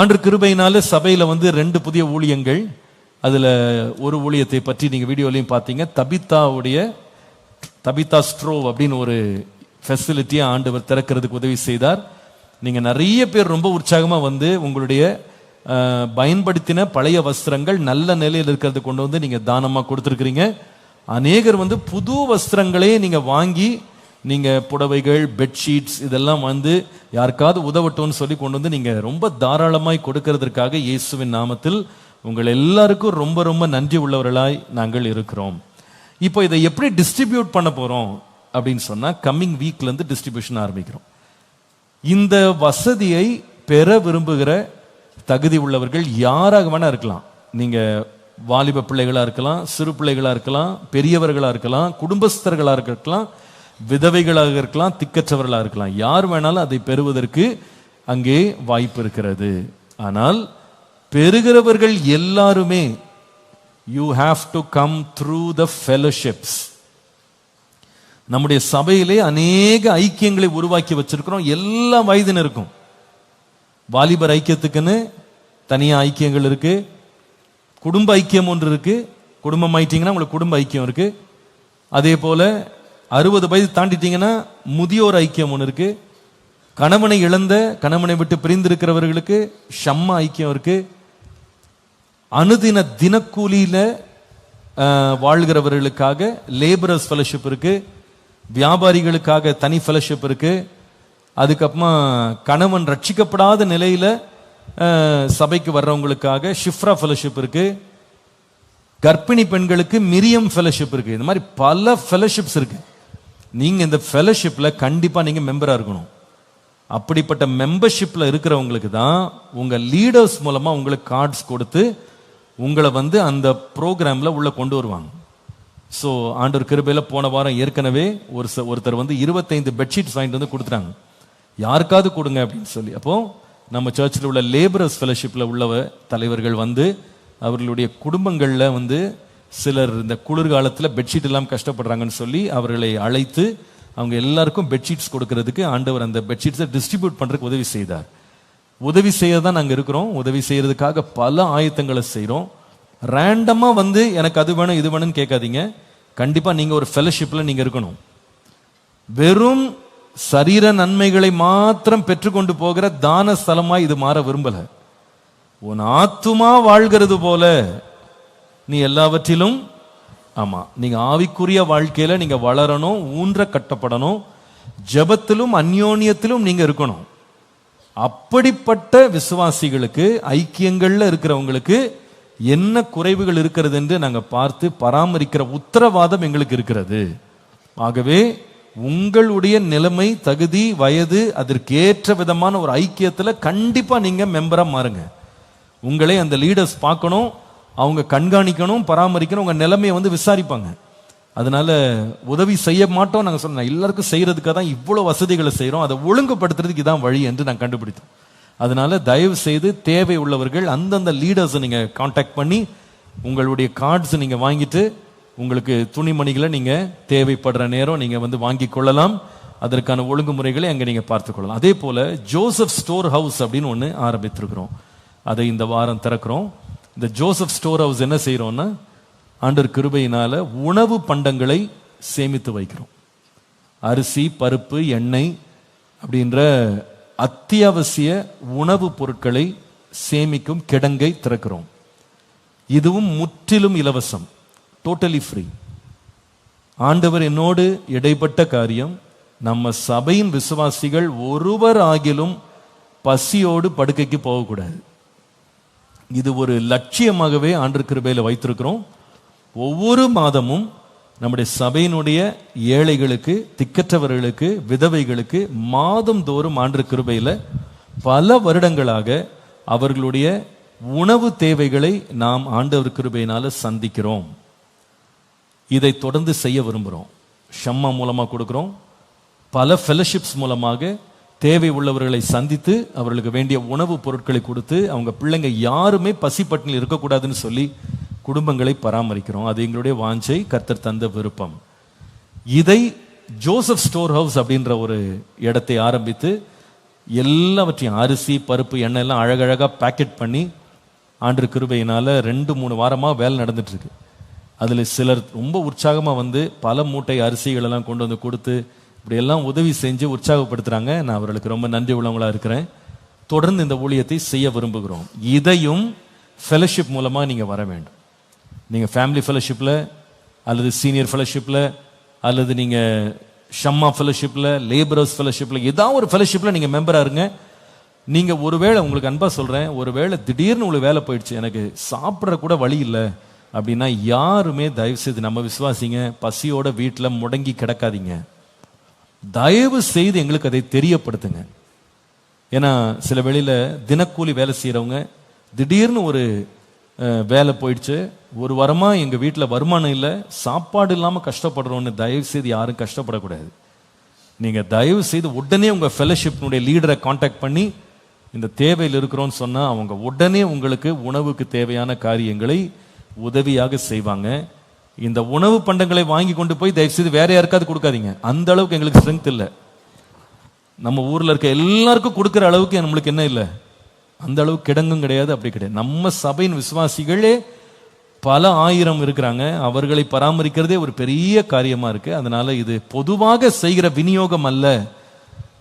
ஆண்டு கிருபையினால சபையில வந்து ரெண்டு புதிய ஊழியங்கள். அதுல ஒரு ஊழியத்தை பற்றி நீங்க வீடியோலையும் பார்த்தீங்க. தபித்தாவுடைய தபிதா ஸ்ட்ரோவ் அப்படின்னு ஒரு ஃபெசிலிட்டியை ஆண்டவர் திறக்கிறதுக்கு உதவி செய்தார். நீங்க நிறைய பேர் ரொம்ப உற்சாகமா வந்து உங்களுடைய பயன்படுத்தின பழைய வஸ்திரங்கள் நல்ல நிலையில் இருக்கிறது கொண்டு வந்து நீங்க தானமா கொடுத்துருக்கிறீங்க. அநேகர் வந்து புது வஸ்திரங்களே நீங்க வாங்கி நீங்கள் புடவைகள் பெட்ஷீட்ஸ் இதெல்லாம் வந்து யாருக்காவது உதவட்டும்னு சொல்லி கொண்டு வந்து நீங்கள் ரொம்ப தாராளமாய் கொடுக்கறதற்காக இயேசுவின் நாமத்தில் உங்கள் எல்லாருக்கும் ரொம்ப ரொம்ப நன்றி உள்ளவர்களாய் நாங்கள் இருக்கிறோம். இப்போ இதை எப்படி டிஸ்ட்ரிபியூட் பண்ண போகிறோம் அப்படின்னு சொன்னால் கம்மிங் வீக்லேருந்து டிஸ்ட்ரிபியூஷன் ஆரம்பிக்கிறோம். இந்த வசதியை பெற விரும்புகிற தகுதி உள்ளவர்கள் யாராக வேணா இருக்கலாம். நீங்கள் வாலிப பிள்ளைகளாக இருக்கலாம் சிறு பிள்ளைகளாக இருக்கலாம் பெரியவர்களாக இருக்கலாம் குடும்பஸ்தர்களாக இருக்கலாம் விதவைகளாக இருக்கலாம் திக்கச்சவர்களாக இருக்கலாம். யார் வேணாலும் அதை பெறுவதற்கு அங்கே வாய்ப்பு இருக்கிறது. ஆனால் பெறுகிறவர்கள் எல்லாருமே you have to come through the fellowships நம்முடைய சபையிலே அநேக ஐக்கியங்களை உருவாக்கி வச்சிருக்கிறோம். எல்லா வயதினருக்கும். வாலிபர் ஐக்கியத்துக்குன்னு தனியாக ஐக்கியங்கள் இருக்கு. குடும்ப ஐக்கியம் ஒன்று இருக்கு. குடும்பம் ஆயிட்டீங்கன்னா உங்களுக்கு குடும்ப ஐக்கியம் இருக்கு. அதே போல அறுபது வயது தாண்டிட்டீங்கன்னா முதியோர் ஐக்கியம் ஒன்று இருக்கு. கணவனை இழந்த கணவனை விட்டு பிரிந்திருக்கிறவர்களுக்கு ஷம்மா ஐக்கியம் இருக்கு. அனுதின தினக்கூலியில வாழ்கிறவர்களுக்காக லேபரர்ஸ் ஃபெலோஷிப் இருக்கு. வியாபாரிகளுக்காக தனி ஃபெலோஷிப் இருக்கு. அதுக்கப்புறமா கணவன் ரட்சிக்கப்படாத நிலையில சபைக்கு வர்றவங்களுக்காக ஷிஃப்ரா ஃபெலோஷிப் இருக்கு. கர்ப்பிணி பெண்களுக்கு மிரியம் ஃபெலோஷிப் இருக்கு. இந்த மாதிரி பல ஃபெலோஷிப்ஸ் இருக்குது நீங்கள் இந்த ஃபெலோஷிப்பில் கண்டிப்பாக நீங்கள் மெம்பராக இருக்கணும். அப்படிப்பட்ட மெம்பர்ஷிப்பில் இருக்கிறவங்களுக்கு தான் உங்கள் லீடர்ஸ் மூலமாக உங்களுக்கு கார்ட்ஸ் கொடுத்து உங்களை வந்து அந்த ப்ரோக்ராம்ல உள்ளே கொண்டு வருவாங்க. ஸோ ஆண்டவர் கிருபையில் போன வாரம் ஏற்கனவே ஒரு ச- ஒருத்தர் வந்து இருபத்தைந்து பெட்ஷீட்ஸ் வாங்கிட்டு வந்து கொடுத்துட்டாங்க. யாருக்காவது கொடுங்க அப்படின்னு சொல்லி. அப்போது நம்ம சர்ச்சில் உள்ள லேபரர்ஸ் ஃபெலோஷிப்பில் உள்ளவ தலைவர்கள் வந்து அவர்களுடைய குடும்பங்களில் வந்து சிலர் இந்த குளிர்காலத்தில் பெட்ஷீட் எல்லாம் கஷ்டப்படுறாங்கன்னு சொல்லி அவர்களை அழைத்து அவங்க எல்லாருக்கும் பெட்ஷீட்ஸ் கொடுக்கறதுக்கு ஆண்டவர் அந்த பெட்ஷீட்ஸை டிஸ்ட்ரிபியூட் பண்ணுறதுக்கு உதவி செய்தார். உதவி செய்ய தான் நாங்கள் இருக்கிறோம். உதவி செய்கிறதுக்காக பல ஆயத்தங்களை செய்கிறோம் ரேண்டமாக வந்து எனக்கு அது வேணும் இது வேணும்னு கேட்காதீங்க. கண்டிப்பாக நீங்கள் ஒரு ஃபெலோஷிப்பில் நீங்கள் இருக்கணும். வெறும் சரீர நன்மைகளை மாத்திரம் பெற்றுக்கொண்டு போகிற தான ஸ்தலமாக இது மாற விரும்பலை. உன் ஆத்துமா வாழ்கிறது போல நீ எல்லாவற்றிலும் ஆமாம் நீங்கள் ஆவிக்குரிய வாழ்க்கையில் நீங்கள் வளரணும் ஊன்ற கட்டப்படணும் ஜெபத்திலும் அந்யோன்யத்திலும் நீங்கள் இருக்கணும். அப்படிப்பட்ட விசுவாசிகளுக்கு ஐக்கியங்களில் இருக்கிறவங்களுக்கு என்ன குறைவுகள் இருக்கிறது என்று நாங்கள் பார்த்து பராமரிக்கிற உத்தரவாதம் எங்களுக்கு இருக்கிறது. ஆகவே உங்களுடைய நிலைமை தகுதி வயது அதற்கேற்ற விதமான ஒரு ஐக்கியத்தில் கண்டிப்பாக நீங்கள் மெம்பராக மாறுங்க. உங்களை அந்த லீடர்ஸ் பார்க்கணும் அவங்க கண்காணிக்கணும் பராமரிக்கணும் உங்கள் நிலைமையை வந்து விசாரிப்பாங்க. அதனால உதவி செய்ய மாட்டோம் நாங்கள் சொன்னோம். எல்லாருக்கும் செய்கிறதுக்காக தான் இவ்வளோ வசதிகளை செய்கிறோம் அதை ஒழுங்குபடுத்துறதுக்கு இதான் வழி என்று நான் கண்டுபிடித்தோம் அதனால தயவு செய்து தேவை உள்ளவர்கள் அந்தந்த லீடர்ஸை நீங்கள் காண்டாக்ட் பண்ணி உங்களுடைய கார்ட்ஸை நீங்கள் வாங்கிட்டு உங்களுக்கு துணிமணிகளை நீங்கள் தேவைப்படுற நேரம் நீங்கள் வந்து வாங்கி கொள்ளலாம். அதற்கான ஒழுங்குமுறைகளை அங்கே நீங்கள் பார்த்துக்கொள்ளலாம் அதே போல் ஜோசப் ஸ்டோர் ஹவுஸ் அப்படின்னு ஒன்று ஆரம்பித்திருக்கிறோம். அதை இந்த வாரம் திறக்கிறோம். இந்த ஜோசப் ஸ்டோர் ஹவுஸ் என்ன செய்கிறோம்னா ஆண்டவர் கிருபையினால உணவு பண்டங்களை சேமித்து வைக்கிறோம். அரிசி பருப்பு எண்ணெய் அப்படின்ற அத்தியாவசிய உணவுப் பொருட்களை சேமிக்கும் கிடங்கை திறக்கிறோம். இதுவும் முற்றிலும் இலவசம் டோட்டலி ஃப்ரீ ஆண்டவர் என்னோடு இடைப்பட்ட காரியம் நம்ம சபையின் விசுவாசிகள் ஒருவர் ஆகிலும் பசியோடு படுக்கைக்கு போகக்கூடாது. இது ஒரு லட்சியமாகவே ஆண்டு கிருபையில் வைத்திருக்கிறோம். ஒவ்வொரு மாதமும் நம்முடைய சபையினுடைய ஏழைகளுக்கு திக்கற்றவர்களுக்கு விதவைகளுக்கு மாதம் தோறும் ஆண்டு கிருபையில் பல வருடங்களாக அவர்களுடைய உணவு தேவைகளை நாம் ஆண்டவர் கிருபையினால சந்திக்கிறோம். இதை தொடர்ந்து செய்ய விரும்புகிறோம் ஷம்மா மூலமாக கொடுக்குறோம். பல ஃபெலோஷிப்ஸ் மூலமாக தேவை உள்ளவர்களை சந்தித்து அவர்களுக்கு வேண்டிய உணவுப் பொருட்களை கொடுத்து அவங்க பிள்ளைங்க யாருமே பசிப்பட்டினில் இருக்கக்கூடாதுன்னு சொல்லி குடும்பங்களை பராமரிக்கிறோம். அது எங்களுடைய வாஞ்சை கர்த்தர் தந்த விருப்பம். இதை ஜோசப் ஸ்டோர் ஹவுஸ் அப்படின்ற ஒரு இடத்தை ஆரம்பித்து எல்லாவற்றையும் அரிசி பருப்பு எண்ணெய் எல்லாம் அழகழகாக பேக்கெட் பண்ணி ஆண்டு கிருபையினால் ரெண்டு மூணு வாரமாக வேலை நடந்துட்டுருக்கு அதில் சிலர் ரொம்ப உற்சாகமாக வந்து பல மூட்டை அரிசிகளெல்லாம் கொண்டு வந்து கொடுத்து இப்படியெல்லாம் உதவி செஞ்சு உற்சாகப்படுத்துகிறாங்க நான் அவர்களுக்கு ரொம்ப நன்றி உள்ளவங்களாக இருக்கிறேன். தொடர்ந்து இந்த ஊழியத்தை செய்ய விரும்புகிறோம். இதையும் ஃபெலோஷிப் மூலமாக நீங்கள் வர வேண்டும். நீங்கள் ஃபேமிலி ஃபெலோஷிப்பில் அல்லது சீனியர் ஃபெலோஷிப்பில் அல்லது நீங்கள் ஷம்மா ஃபெலோஷிப்பில் லேபரர்ஸ் ஃபெலோஷிப்பில் ஏதாவது ஒரு ஃபெலோஷிப்பில் நீங்கள் மெம்பராக இருங்க. நீங்கள் ஒருவேளை உங்களுக்கு அன்பாக சொல்கிறேன் ஒருவேளை திடீர்னு உங்களுக்கு வேலை போயிடுச்சு எனக்கு சாப்பிட்ற கூட வழி இல்லை அப்படின்னா யாருமே தயவு செய்து நம்ம விசுவாசிங்க பசியோட வீட்டில் முடங்கி கிடக்காதீங்க. தயவு செய்து எங்களுக்கு அதை தெரியப்படுத்துங்க. ஏன்னா சில வேளையில் தினக்கூலி வேலை செய்கிறவங்க திடீர்னு ஒரு வேலை போயிடுச்சு. ஒரு வாரமாக எங்கள் வீட்டில் வருமானம் இல்லை. சாப்பாடு இல்லாமல் கஷ்டப்படுறோன்னு தயவு செய்து யாரும் கஷ்டப்படக்கூடாது. நீங்கள் தயவு செய்து உடனே உங்கள் ஃபெலோஷிப்னுடைய லீடரை காண்டாக்ட் பண்ணி இந்த தேவையில் இருக்கிறோன்னு சொன்னால் அவங்க உடனே உங்களுக்கு உணவுக்கு தேவையான காரியங்களை உதவியாக செய்வாங்க. இந்த உணவு பண்டங்களை வாங்கி கொண்டு போய் தயவுசெய்து வேற யாருக்காவது கொடுக்காதீங்க. அந்த அளவுக்கு எங்களுக்கு ஸ்ட்ரென்த் இல்லை. நம்ம ஊரில் இருக்க எல்லாருக்கும் கொடுக்குற அளவுக்கு நம்மளுக்கு என்ன இல்லை? அந்த அளவுக்கு கிடங்கும் கிடையாது அப்படி கிடையாது. நம்ம சபையின் விசுவாசிகளே பல ஆயிரம் இருக்கிறாங்க. அவர்களை பராமரிக்கிறதே ஒரு பெரிய காரியமா இருக்கு. அதனால இது பொதுவாக செய்கிற விநியோகம் அல்ல.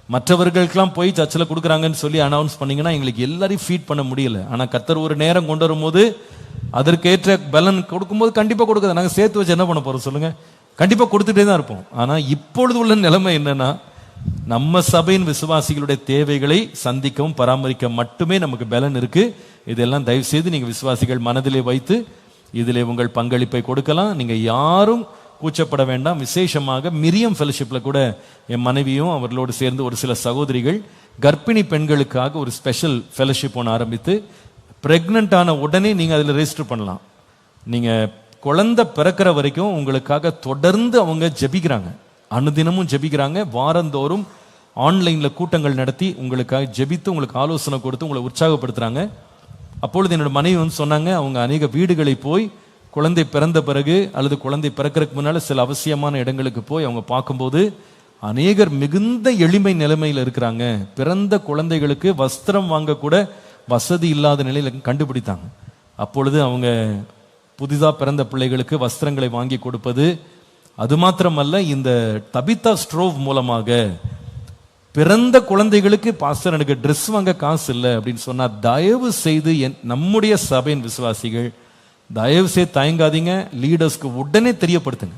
மற்றவர்களுக்கெல்லாம் போய் சர்ச்சில் கொடுக்குறாங்கன்னு சொல்லி அனௌன்ஸ் பண்ணிங்கன்னா எங்களுக்கு எல்லாரையும் ஃபீட் பண்ண முடியல. ஆனால் கத்தர் ஒரு நேரம் கொண்டு வரும்போது அதற்கேற்ற பலன் கொடுக்கும்போது கண்டிப்பாக கொடுக்குது. நாங்கள் சேர்த்து வச்சு என்ன பண்ண போகிறோம் சொல்லுங்கள் கண்டிப்பாக கொடுத்துட்டே தான் இருப்போம். ஆனால் இப்பொழுது உள்ள நிலைமை என்னென்னா நம்ம சபையின் விசுவாசிகளுடைய தேவைகளை சந்திக்கவும் பராமரிக்க மட்டுமே நமக்கு பலன் இருக்குது இதெல்லாம் தயவு செய்து நீங்கள் விசுவாசிகள் மனதிலே வைத்து இதில் உங்கள் பங்களிப்பை கொடுக்கலாம். நீங்கள் யாரும் கூச்சப்பட வேண்டாம். விசேஷமாக மிரியம் ஃபெலோஷிப்பில் கூட என் மனைவியும் அவர்களோடு சேர்ந்து ஒரு சில சகோதரிகள் கர்ப்பிணி பெண்களுக்காக ஒரு ஸ்பெஷல் ஃபெலோஷிப் ஒன்று ஆரம்பித்து ப்ரெக்னென்ட் ஆன உடனே நீங்கள் அதில் ரெஜிஸ்டர் பண்ணலாம். நீங்கள் குழந்தை பிறக்கிற வரைக்கும் உங்களுக்காக தொடர்ந்து அவங்க ஜெபிக்கிறாங்க. அனுதினமும் ஜெபிக்கிறாங்க. வாரந்தோறும் ஆன்லைனில் கூட்டங்கள் நடத்தி உங்களுக்காக ஜெபித்து உங்களுக்கு ஆலோசனை கொடுத்து உங்களை உற்சாகப்படுத்துகிறாங்க அப்பொழுது என்னோட மனைவி வந்து சொன்னாங்க அவங்க அநேக வீடுகளை போய் குழந்தை பிறந்த பிறகு அல்லது குழந்தை பிறக்கிறதுக்கு முன்னால் சில அவசியமான இடங்களுக்கு போய் அவங்க பார்க்கும்போது அநேகர் மிகுந்த எளிமை நிலைமையில் இருக்கிறாங்க. பிறந்த குழந்தைகளுக்கு வஸ்திரம் வாங்கக்கூட வசதி இல்லாத நிலையில் கண்டுபிடித்தாங்க. அப்பொழுது அவங்க புதிதாக பிறந்த பிள்ளைகளுக்கு வஸ்திரங்களை வாங்கி கொடுப்பது அது மாத்திரமல்ல இந்த தபிதா ஸ்ட்ரோவ் மூலமாக பிறந்த குழந்தைகளுக்கு பாஸ்டர் எனக்கு ட்ரெஸ் வாங்க காசு இல்லை அப்படின்னு சொன்னால் தயவு செய்து என் நம்முடைய சபையின் விசுவாசிகள் தயவு செய்து தயங்காதீங்க லீடர்ஸ்க்கு உடனே தெரியப்படுத்துங்க.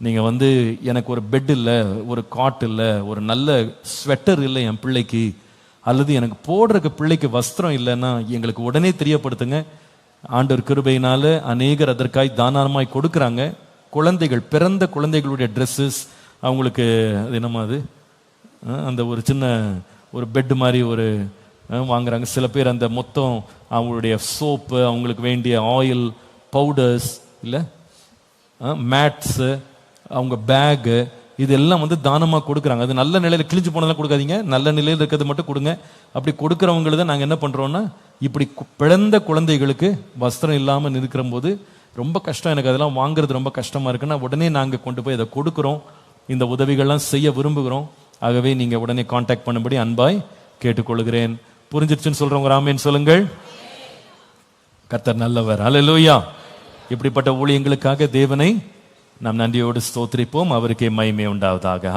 நீங்கள் வந்து எனக்கு ஒரு பெட் இல்லை ஒரு காட் இல்லை ஒரு நல்ல ஸ்வெட்டர் இல்லை என் பிள்ளைக்கு அல்லது எனக்கு போடுறக்கு பிள்ளைக்கு வஸ்திரம் இல்லைன்னா எங்களுக்கு உடனே தெரியப்படுத்துங்க. ஆண்டவர் கிருபையினால அநேகர் அதற்காய் தாராளமாய் கொடுக்குறாங்க. குழந்தைகள் பிறந்த குழந்தைகளுடைய ட்ரெஸ்ஸஸ் அவங்களுக்கு அது என்னமா அது? அந்த ஒரு சின்ன ஒரு பெட் மாதிரி ஒரு வாங்குறாங்க. சில பேர் அந்த மொத்தம் அவங்களுடைய சோப்பு அவங்களுக்கு வேண்டிய ஆயில் பவுடர்ஸ் இல்லை? மேட்ஸு அவங்க பேகு இதெல்லாம் வந்து தானமாக கொடுக்குறாங்க. அது நல்ல நிலையில் கிழிஞ்சு போனதெல்லாம் கொடுக்காதீங்க. நல்ல நிலையில் இருக்கிறது மட்டும் கொடுங்க. அப்படி கொடுக்குறவங்கள நாங்கள் என்ன பண்ணுறோன்னா இப்படி பிறந்த குழந்தைகளுக்கு வஸ்திரம் இல்லாமல் இருக்கிற போது ரொம்ப கஷ்டம் எனக்கு. அதெல்லாம் வாங்குறது ரொம்ப கஷ்டமாக இருக்குன்னா உடனே நாங்கள் கொண்டு போய் அதை கொடுக்குறோம். இந்த உதவிகள்லாம் செய்ய விரும்புகிறோம். ஆகவே நீங்கள் உடனே காண்டாக்ட் பண்ணும்படி அன்பாய் கேட்டுக்கொள்கிறேன். புரிஞ்சிருச்சுன்னு சொல்கிறவங்க ராமேன் சொல்லுங்கள். கர்த்தர் நல்லவர். அலலோயா இப்படிப்பட்ட ஊழியங்களுக்காக தேவனை நாம் நன்றியோடு ஸ்தோத்திரிப்போம். அவருக்கே மகிமை உண்டாவதாக.